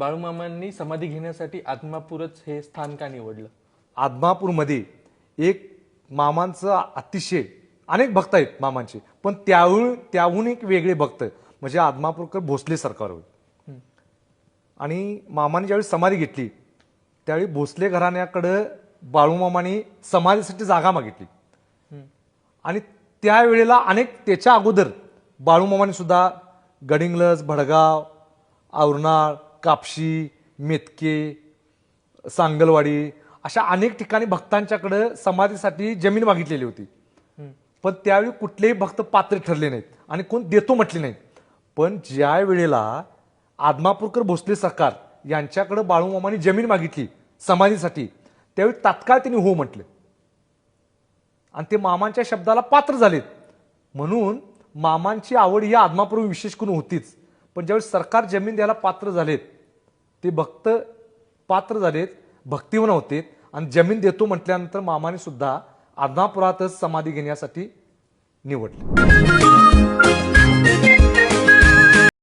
बाळूमामांनी समाधी घेण्यासाठी आत्मापूरच हे स्थान का निवडलं? आदमापूरमध्ये एक मामांचं अतिशय अनेक भक्त आहेत मामांचे पण त्याहून त्याहून एक वेगळे भक्त म्हणजे आदमापूरकर भोसले सरकार होय. आणि मामाने ज्यावेळी समाधी घेतली त्यावेळी भोसले घराण्याकडं बाळूमामाने समाधीसाठी जागा मागितली. आणि त्यावेळेला अनेक त्याच्या अगोदर बाळूमामाने सुद्धा गडिंग्लज भडगाव औरनाळ कापशी मेतके सांगलवाडी अशा अनेक ठिकाणी भक्तांच्याकडं समाधीसाठी जमीन मागितलेली होती. पण त्यावेळी कुठलेही भक्त पात्र ठरले नाहीत आणि कोण देतो म्हटले नाहीत. पण ज्या वेळेला आदमापूरकर भोसले सरकार यांच्याकडे बाळूमामाने जमीन मागितली समाधीसाठी त्यावेळी तात्काळ त्यांनी हो म्हटले. आणि ते मामांच्या शब्दाला पात्र झालेत. म्हणून मामांची आवड ही आदमापूर्वी विशेष करून होतीच. पण ज्यावेळी सरकार जमीन द्यायला पात्र झालेत ते भक्त पात्र झालेत भक्तिवन होते आणि जमीन देतो म्हटल्यानंतर मामाने सुद्धा आदमापुरातच समाधी घेण्यासाठी निवडले.